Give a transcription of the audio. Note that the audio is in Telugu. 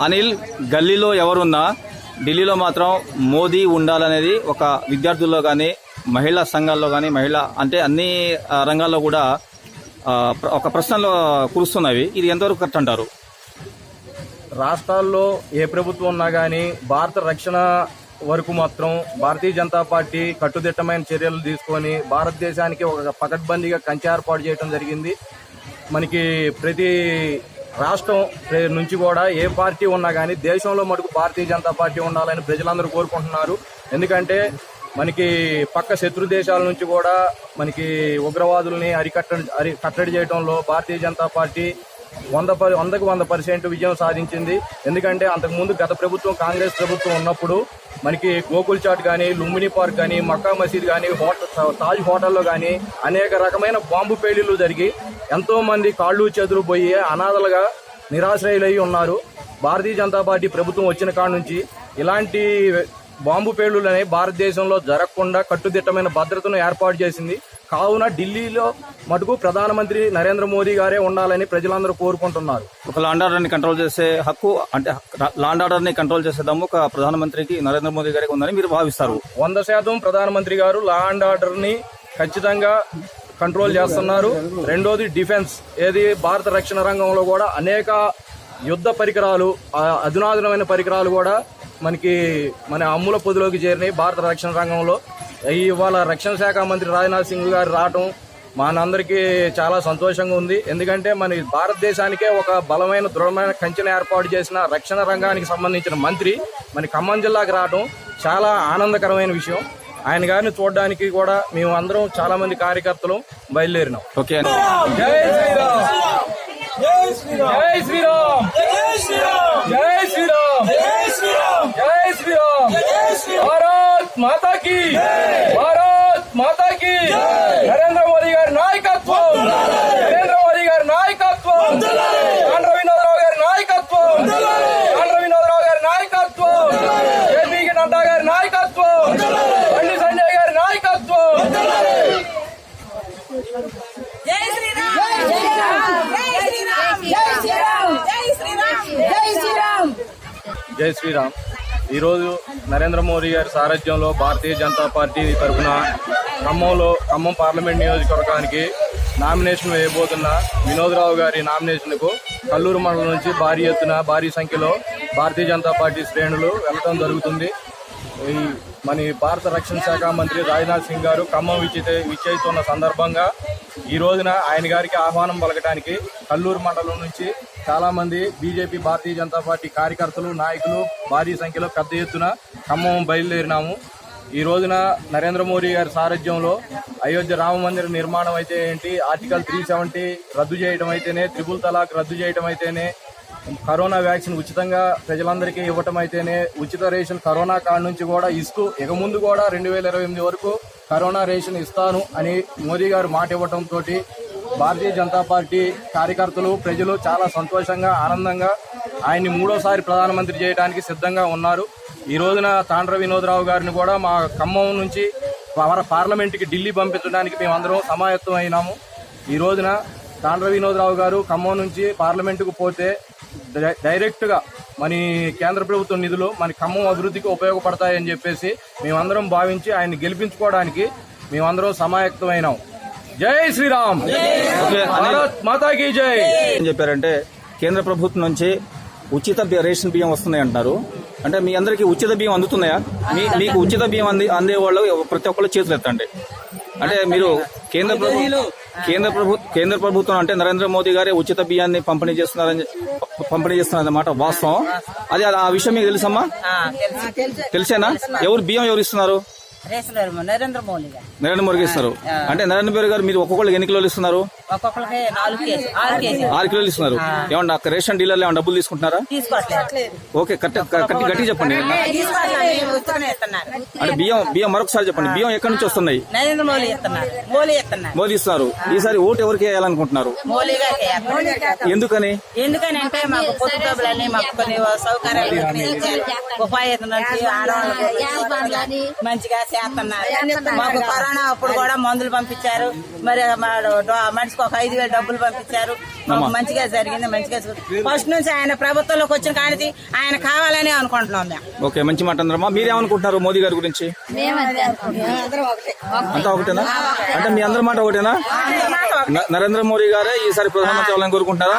అనిల్ గల్లీలో ఎవరున్నా ఢిల్లీలో మాత్రం మోదీ ఉండాలనేది ఒక విద్యార్థుల్లో కానీ మహిళా సంఘాల్లో కానీ మహిళా అంటే అన్ని రంగాల్లో కూడా ప్ర- ఒక ప్రశ్నలో కురుస్తున్నవి ఇది ఎంతవరకు కరెక్ట్ అంటారు? రాష్ట్రాల్లో ఏ ప్రభుత్వం ఉన్నా కానీ భారత రక్షణ వరకు మాత్రం భారతీయ జనతా పార్టీ కట్టుదిట్టమైన చర్యలు తీసుకొని భారతదేశానికి ఒక పకడ్బందీగా కంచె ఏర్పాటు చేయడం జరిగింది. మనకి ప్రతి రాష్ట్రం నుంచి కూడా ఏ పార్టీ ఉన్నా కానీ దేశంలో మటుకు భారతీయ జనతా పార్టీ ఉండాలని ప్రజలందరూ కోరుకుంటున్నారు. ఎందుకంటే మనకి పక్క శత్రు దేశాల నుంచి కూడా మనకి ఉగ్రవాదుల్ని అరికట్ట అరి కట్టడి చేయడంలో భారతీయ జనతా పార్టీ వంద పర్ వందకు వంద పర్సెంట్ విజయం సాధించింది. ఎందుకంటే అంతకుముందు గత ప్రభుత్వం కాంగ్రెస్ ప్రభుత్వం ఉన్నప్పుడు మనకి గోకుల్ చాట్ కానీ లుంబిని పార్క్ కానీ మక్కా మసీద్ కానీ హోటల్ తాజ్ హోటల్లో కానీ అనేక రకమైన బాంబు పేలీలు జరిగి ఎంతో మంది కాళ్ళు చేతులు పోయి అనాథలుగా నిరాశ్రయులై ఉన్నారు. భారతీయ జనతా పార్టీ ప్రభుత్వం వచ్చిన కాడ నుంచి ఇలాంటి బాంబు అనేవి భారతదేశంలో జరగకుండా కట్టుదిట్టమైన భద్రతను ఏర్పాటు చేసింది. కావున ఢిల్లీలో మటుకు ప్రధానమంత్రి నరేంద్ర మోదీ గారే ఉండాలని ప్రజలందరూ కోరుకుంటున్నారు. ఒక లాండ్ ఆర్డర్ని కంట్రోల్ చేసే హక్కు అంటే లాండ్ ఆర్డర్ని కంట్రోల్ చేసే దమ్ము ఒక ప్రధానమంత్రికి నరేంద్ర మోదీ గారికి ఉందని మీరు భావిస్తారు. వంద శాతం ప్రధానమంత్రి గారు లా అండ్ ఆర్డర్ని ఖచ్చితంగా కంట్రోల్ చేస్తున్నారు. రెండోది డిఫెన్స్. ఏది భారత రక్షణ రంగంలో కూడా అనేక యుద్ధ పరికరాలు అధునాధునమైన పరికరాలు కూడా మనకి మన అమ్ముల పొదిలోకి చేరినాయి భారత రక్షణ రంగంలో. ఇవాళ రక్షణ శాఖ మంత్రి రాజ్నాథ్ సింగ్ గారు రావటం మనందరికీ చాలా సంతోషంగా ఉంది. ఎందుకంటే మన భారతదేశానికే ఒక బలమైన దృఢమైన కంచెను ఏర్పాటు చేసిన రక్షణ రంగానికి సంబంధించిన మంత్రి మన ఖమ్మం జిల్లాకి రావడం చాలా ఆనందకరమైన విషయం. ఆయన గారిని చూడడానికి కూడా మేము అందరం చాలా మంది కార్యకర్తలు బయలుదేరినాం. ఓకే. జై శ్రీరామ్. జై శ్రీరామ్. జై శ్రీరామ్. జై శ్రీరామ్. భారత్ మాతా కి భారత్ మాతా కి నరేంద్ర మోదీ గారి నాయకత్వం నరేంద్ర మోదీ గారి నాయకత్వం ఆంధ్ర వినోదరావు గారి నాయకత్వం ఆంధ్ర వినోదరావు గారి నాయకత్వం జేపీకి నడ్డా గారి నాయకత్వం బండి సంజయ్ గారి నాయకత్వం జై శ్రీరామ్! జై శ్రీరామ్! జై శ్రీరామ్! జై శ్రీరామ్! జై శ్రీరామ్! జై శ్రీరామ్! ఈరోజు నరేంద్ర మోదీ గారి సారథ్యంలో భారతీయ జనతా పార్టీ తరఫున ఖమ్మంలో ఖమ్మం పార్లమెంట్ నియోజకవర్గానికి నామినేషన్ వేయబోతున్న వినోద్రావు గారి నామినేషన్కు కల్లూరు మండలం నుంచి భారీ ఎత్తున భారీ సంఖ్యలో భారతీయ జనతా పార్టీ శ్రేణులు వెళ్ళడం జరుగుతుంది. ఈ మన భారత రక్షణ శాఖ మంత్రి రాజ్నాథ్ సింగ్ గారు ఖమ్మం విచ్చేత విచ్చేస్తున్న సందర్భంగా ఈ రోజున ఆయన గారికి ఆహ్వానం పలకడానికి కల్లూరు మండలం నుంచి చాలామంది బీజేపీ భారతీయ జనతా పార్టీ కార్యకర్తలు నాయకులు భారీ సంఖ్యలో పెద్ద ఎత్తున ఖమ్మం బయలుదేరినాము. ఈ రోజున నరేంద్ర మోడీ గారి సారథ్యంలో అయోధ్య రామ మందిర నిర్మాణం అయితే ఏంటి ఆర్టికల్ త్రీ సెవెంటీ రద్దు చేయడం అయితేనే త్రిపుల్ తలాక్ రద్దు చేయడం అయితేనే కరోనా వ్యాక్సిన్ ఉచితంగా ప్రజలందరికీ ఇవ్వటం అయితేనే ఉచిత రేషన్ కరోనా కాడ నుంచి కూడా ఇస్తూ ఇక ముందు కూడా రెండు వేల ఇరవై ఎనిమిది వరకు కరోనా రేషన్ ఇస్తాను అని మోదీ గారు మాట ఇవ్వటంతో భారతీయ జనతా పార్టీ కార్యకర్తలు ప్రజలు చాలా సంతోషంగా ఆనందంగా ఆయన్ని మూడోసారి ప్రధానమంత్రి చేయడానికి సిద్ధంగా ఉన్నారు. ఈ రోజున తాండ్ర వినోదరావు గారిని కూడా మా ఖమ్మం నుంచి పవర్ పార్లమెంట్కి ఢిల్లీ పంపించడానికి మేమందరం సమాయత్తం అయినాము ఈ రోజున తాండ్ర వినోదరావు గారు ఖమ్మం నుంచి పార్లమెంటుకు పోతే డై- డైరెక్ట్గా మన కేంద్ర ప్రభుత్వ నిధులు మన ఖమ్మం అభివృద్ధికి ఉపయోగపడతాయని చెప్పేసి మేమందరం భావించి ఆయన్ని గెలిపించుకోవడానికి మేమందరం సమాయత్తమైనాం. జై శ్రీరామ్! భారత్ మాతాకి జై! ఏం చెప్పారంటే కేంద్ర ప్రభుత్వం నుంచి ఉచిత రేషన్ బియ్యం వస్తున్నాయి అంటున్నారు. అంటే మీ అందరికి ఉచిత బియ్యం అందుతున్నాయా? మీ మీకు ఉచిత బియ్యం అంది అందే వాళ్ళు ప్రతి ఒక్కళ్ళు చేతులు ఎత్తండి అంటే మీరు కేంద్ర ప్రభుత్వం కేంద్ర ప్రభు కేంద్ర ప్రభుత్వం అంటే నరేంద్ర మోదీ గారే ఉచిత బియ్యాన్ని పంపిణీ చేస్తున్నారని పంపిణీ చేస్తున్నారన్నమాట వాస్తవం. అది ఆ విషయం మీకు తెలుసమ్మా? తెలిసేనా? ఎవరు బియ్యం ఎవరు ఇస్తున్నారు? నరేంద్ర మోడీ గారు. నరేంద్ర మోడీ ఇస్తున్నారు అంటే నరేంద్ర మోడీ గారు మీరు ఒక్కొక్కరికి ఎన్ని కిలోలు ఇస్తున్నారు? ఒక్కొక్కరికి నాలుగు కేజీ ఆరు కేజీ ఆరు కిలోలు ఇస్తున్నారు. ఏమన్నా అక్కడ రేషన్ డీలర్లు ఏమన్నా డబ్బులు తీసుకుంటున్నారా? తీసుకోవట్లేదు. ఓకే కరెక్ట్ కట్టి గట్టి చెప్పండి. తీసుకోవట్లేదు ఉత్తగానే ఇస్తున్నారు. అంటే బియ్యం బియ్యం మరొకసారి చెప్పండి. బియ్యం ఎక్కడి నుంచి వస్తున్నాయి? నరేంద్ర ఇస్తున్నారు. మోదీ ఇస్తున్నారు. ఈసారి ఓటు ఎవరికి వేయాలనుకుంటున్నారు? గారికి వేస్తున్నారు. ఎందుకని? ఎందుకనంటే మాకు పొద్దు డబ్బులని మాకు కొన్ని సౌకర్యాలు ఇచ్చారు. ఉపాధి నుంచి ఆడవాళ్ళకి మంచిగా చేస్తున్నారు. మాకు కరోనా అప్పుడు కూడా మందులు పంపించారు. మరి మా డో- మనిషి రోజుకి ఒక ఐదు వేలు డబ్బులు పంపించారు. మంచిగా జరిగింది మంచిగా ఫస్ట్ నుంచి ఆయన ప్రభుత్వంలోకి వచ్చిన కాడికి ఆయన కావాలని అనుకుంటున్నాం మేము. ఓకే మంచి మాట అందరమ్మా మీరేమనుకుంటున్నారు మోదీ గారి గురించి? అంతా ఒకటేనా? అంటే మీ అందరి మాట ఒకటేనా? నరేంద్ర మోడీ గారే ఈసారి ప్రధానమంత్రి అవ్వాలని కోరుకుంటున్నారా?